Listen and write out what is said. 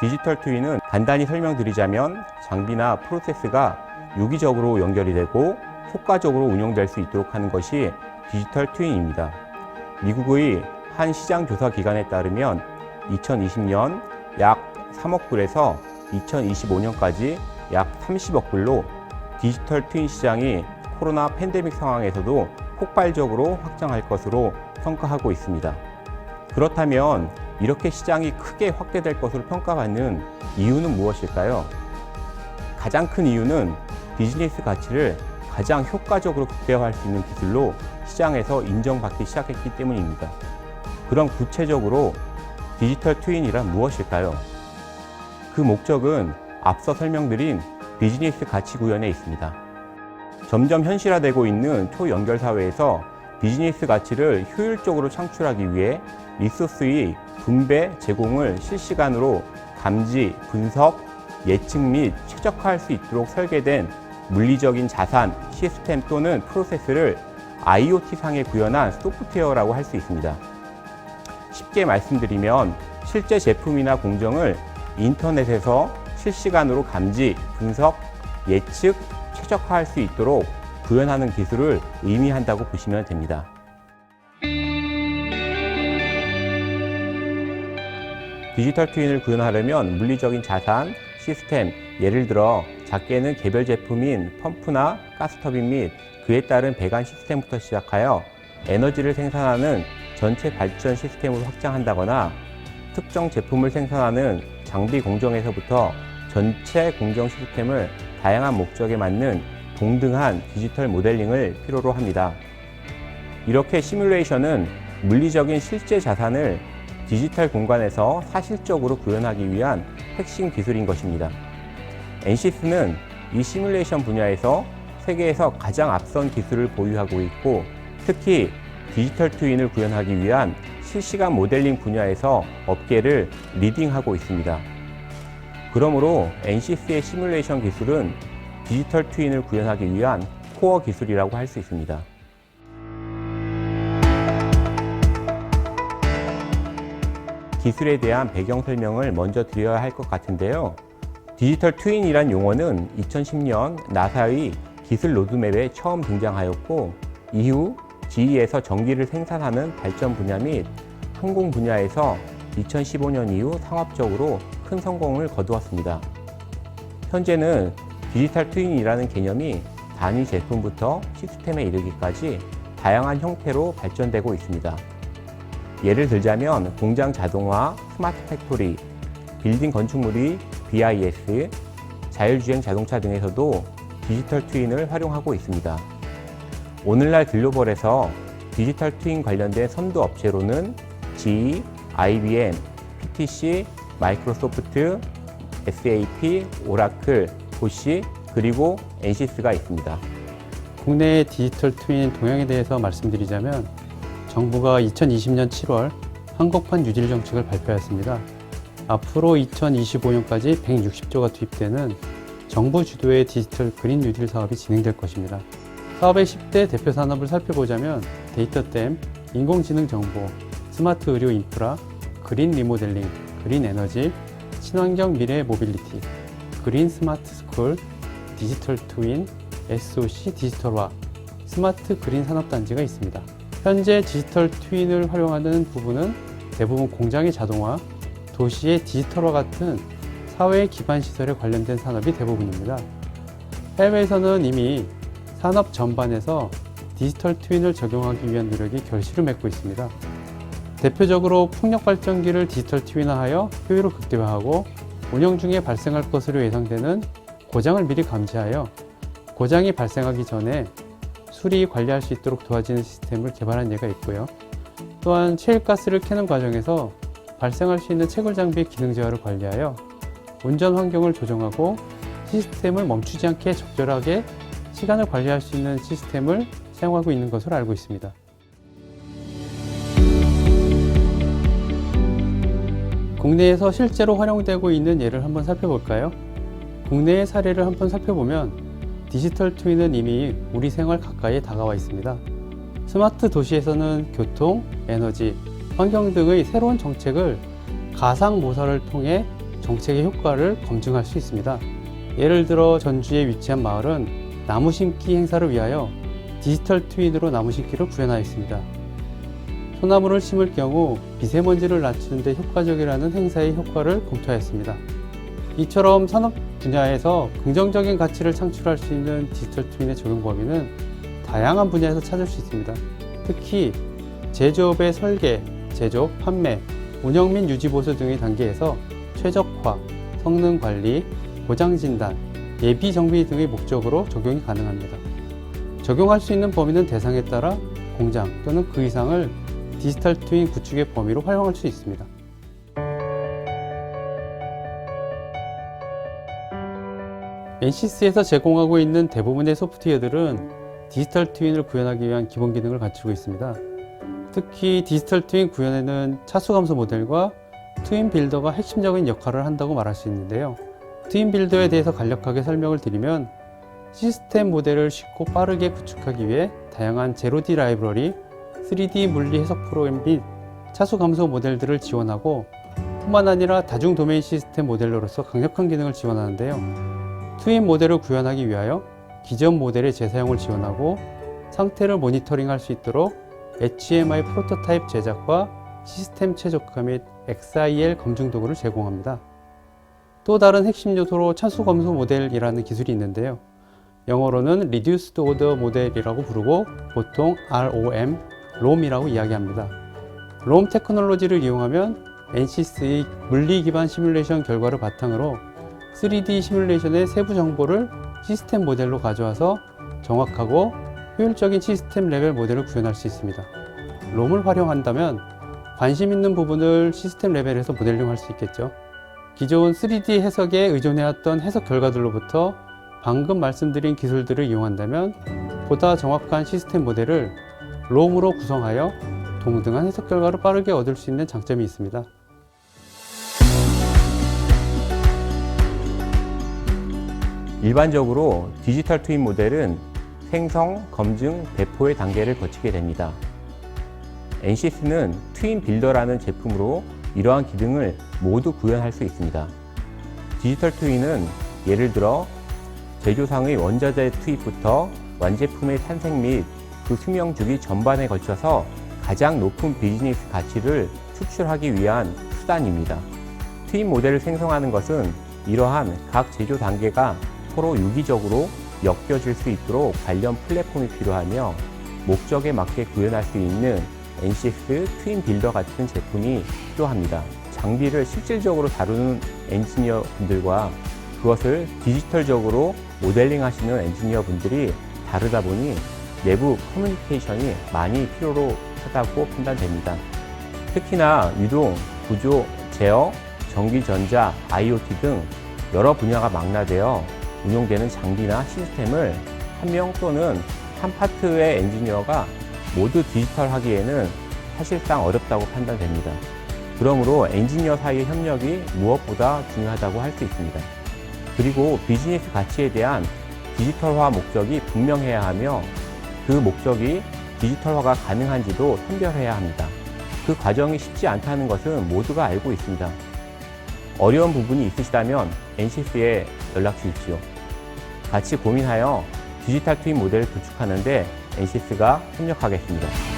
디지털 트윈은 간단히 설명드리자면 장비나 프로세스가 유기적으로 연결이 되고 효과적으로 운용될 수 있도록 하는 것이 디지털 트윈입니다. 미국의 한 시장 조사 기관에 따르면 2020년 약 3억 불에서 2025년까지 약 30억 불로 디지털 트윈 시장이 코로나 팬데믹 상황에서도 폭발적으로 확장할 것으로 평가하고 있습니다. 그렇다면 이렇게 시장이 크게 확대될 것으로 평가받는 이유는 무엇일까요? 가장 큰 이유는 비즈니스 가치를 가장 효과적으로 극대화할 수 있는 기술로 시장에서 인정받기 시작했기 때문입니다. 그럼 구체적으로 디지털 트윈이란 무엇일까요? 그 목적은 앞서 설명드린 비즈니스 가치 구현에 있습니다. 점점 현실화되고 있는 초연결 사회에서 비즈니스 가치를 효율적으로 창출하기 위해 리소스의 분배, 제공을 실시간으로 감지, 분석, 예측 및 최적화할 수 있도록 설계된 물리적인 자산, 시스템 또는 프로세스를 IoT상에 구현한 소프트웨어라고 할 수 있습니다. 쉽게 말씀드리면 실제 제품이나 공정을 인터넷에서 실시간으로 감지, 분석, 예측, 최적화할 수 있도록 구현하는 기술을 의미한다고 보시면 됩니다. 디지털 트윈을 구현하려면 물리적인 자산, 시스템, 예를 들어 작게는 개별 제품인 펌프나 가스터빈 및 그에 따른 배관 시스템부터 시작하여 에너지를 생산하는 전체 발전 시스템으로 확장한다거나 특정 제품을 생산하는 장비 공정에서부터 전체 공정 시스템을 다양한 목적에 맞는 동등한 디지털 모델링을 필요로 합니다. 이렇게 시뮬레이션은 물리적인 실제 자산을 디지털 공간에서 사실적으로 구현하기 위한 핵심 기술인 것입니다. NCS는 이 시뮬레이션 분야에서 세계에서 가장 앞선 기술을 보유하고 있고 특히 디지털 트윈을 구현하기 위한 실시간 모델링 분야에서 업계를 리딩하고 있습니다. 그러므로 NCS의 시뮬레이션 기술은 디지털 트윈을 구현하기 위한 코어 기술이라고 할 수 있습니다. 기술에 대한 배경 설명을 먼저 드려야 할 것 같은데요. 디지털 트윈이란 용어는 2010년 나사의 기술 로드맵에 처음 등장하였고 이후 GE에서 전기를 생산하는 발전 분야 및 항공 분야에서 2015년 이후 상업적으로 큰 성공을 거두었습니다. 현재는 디지털 트윈이라는 개념이 단위 제품부터 시스템에 이르기까지 다양한 형태로 발전되고 있습니다. 예를 들자면 공장 자동화, 스마트 팩토리, 빌딩 건축물이 BIS, 자율주행 자동차 등에서도 디지털 트윈을 활용하고 있습니다. 오늘날 글로벌에서 디지털 트윈 관련된 선두 업체로는 GE, IBM, PTC, 마이크로소프트, SAP, 오라클, 보시, 그리고 엔시스가 있습니다. 국내의 디지털 트윈 동향에 대해서 말씀드리자면 정부가 2020년 7월 한국판 뉴딜 정책을 발표했습니다. 앞으로 2025년까지 160조가 투입되는 정부 주도의 디지털 그린 뉴딜 사업이 진행될 것입니다. 사업의 10대 대표 산업을 살펴보자면 데이터댐, 인공지능 정보, 스마트 의료 인프라, 그린 리모델링, 그린 에너지, 친환경 미래 모빌리티, 그린 스마트 스쿨, 디지털 트윈, SOC 디지털화, 스마트 그린 산업단지가 있습니다. 현재 디지털 트윈을 활용하는 부분은 대부분 공장의 자동화, 도시의 디지털화 같은 사회 기반 시설에 관련된 산업이 대부분입니다. 해외에서는 이미 산업 전반에서 디지털 트윈을 적용하기 위한 노력이 결실을 맺고 있습니다. 대표적으로 풍력 발전기를 디지털 트윈화하여 효율을 극대화하고 운영 중에 발생할 것으로 예상되는 고장을 미리 감지하여 고장이 발생하기 전에 수리 관리할 수 있도록 도와주는 시스템을 개발한 예가 있고요. 또한 체일가스를 캐는 과정에서 발생할 수 있는 채굴 장비의 기능 제어를 관리하여 운전 환경을 조정하고 시스템을 멈추지 않게 적절하게 시간을 관리할 수 있는 시스템을 사용하고 있는 것으로 알고 있습니다. 국내에서 실제로 활용되고 있는 예를 한번 살펴볼까요? 국내의 사례를 한번 살펴보면 디지털 트윈은 이미 우리 생활 가까이에 다가와 있습니다. 스마트 도시에서는 교통, 에너지, 환경 등의 새로운 정책을 가상 모사를 통해 정책의 효과를 검증할 수 있습니다. 예를 들어 전주에 위치한 마을은 나무 심기 행사를 위하여 디지털 트윈으로 나무 심기를 구현하였습니다. 소나무를 심을 경우 미세먼지를 낮추는 데 효과적이라는 행사의 효과를 검토하였습니다. 이처럼 산업 분야에서 긍정적인 가치를 창출할 수 있는 디지털 트윈의 적용 범위는 다양한 분야에서 찾을 수 있습니다. 특히 제조업의 설계, 제조, 판매, 운영 및 유지 보수 등의 단계에서 최적화, 성능 관리, 고장 진단, 예비 정비 등의 목적으로 적용이 가능합니다. 적용할 수 있는 범위는 대상에 따라 공장 또는 그 이상을 디지털 트윈 구축의 범위로 활용할 수 있습니다. NCS에서 제공하고 있는 대부분의 소프트웨어들은 디지털 트윈을 구현하기 위한 기본 기능을 갖추고 있습니다. 특히 디지털 트윈 구현에는 차수 감소 모델과 트윈 빌더가 핵심적인 역할을 한다고 말할 수 있는데요. 트윈 빌더에 대해서 간략하게 설명을 드리면 시스템 모델을 쉽고 빠르게 구축하기 위해 다양한 제로디 라이브러리, 3D 물리 해석 프로그램 및 차수 감소 모델들을 지원하고 뿐만 아니라 다중 도메인 시스템 모델러로서 강력한 기능을 지원하는데요. 트윈 모델을 구현하기 위하여 기존 모델의 재사용을 지원하고 상태를 모니터링할 수 있도록 HMI 프로토타입 제작과 시스템 최적화 및 XIL 검증 도구를 제공합니다. 또 다른 핵심 요소로 차수 검수 모델이라는 기술이 있는데요. 영어로는 Reduced Order 모델이라고 부르고 보통 ROM, ROM이라고 이야기합니다. ROM 테크놀로지를 이용하면 NCS의 물리 기반 시뮬레이션 결과를 바탕으로 3D 시뮬레이션의 세부 정보를 시스템 모델로 가져와서 정확하고 효율적인 시스템 레벨 모델을 구현할 수 있습니다. 롬을 활용한다면 관심 있는 부분을 시스템 레벨에서 모델링 할 수 있겠죠. 기존 3D 해석에 의존해왔던 해석 결과들로부터 방금 말씀드린 기술들을 이용한다면 보다 정확한 시스템 모델을 롬으로 구성하여 동등한 해석 결과를 빠르게 얻을 수 있는 장점이 있습니다. 일반적으로 디지털 트윈 모델은 생성, 검증, 배포의 단계를 거치게 됩니다. NCS는 트윈 빌더라는 제품으로 이러한 기능을 모두 구현할 수 있습니다. 디지털 트윈은 예를 들어 제조상의 원자재 투입부터 완제품의 탄생 및 그 수명 주기 전반에 걸쳐서 가장 높은 비즈니스 가치를 추출하기 위한 수단입니다. 트윈 모델을 생성하는 것은 이러한 각 제조 단계가 서로 유기적으로 엮여질 수 있도록 관련 플랫폼이 필요하며 목적에 맞게 구현할 수 있는 NCS 트윈 빌더 같은 제품이 필요합니다. 장비를 실질적으로 다루는 엔지니어 분들과 그것을 디지털적으로 모델링 하시는 엔지니어 분들이 다르다 보니 내부 커뮤니케이션이 많이 필요로 하다고 판단됩니다. 특히나 유동, 구조, 제어, 전기, 전자, IoT 등 여러 분야가 망라되어 운용되는 장비나 시스템을 한 명 또는 한 파트의 엔지니어가 모두 디지털 하기에는 사실상 어렵다고 판단됩니다. 그러므로 엔지니어 사이의 협력이 무엇보다 중요하다고 할 수 있습니다. 그리고 비즈니스 가치에 대한 디지털화 목적이 분명해야 하며 그 목적이 디지털화가 가능한지도 선별해야 합니다. 그 과정이 쉽지 않다는 것은 모두가 알고 있습니다. 어려운 부분이 있으시다면 NCS에 연락 주십시오. 같이 고민하여 디지털 트윈 모델을 구축하는데 NCS가 협력하겠습니다.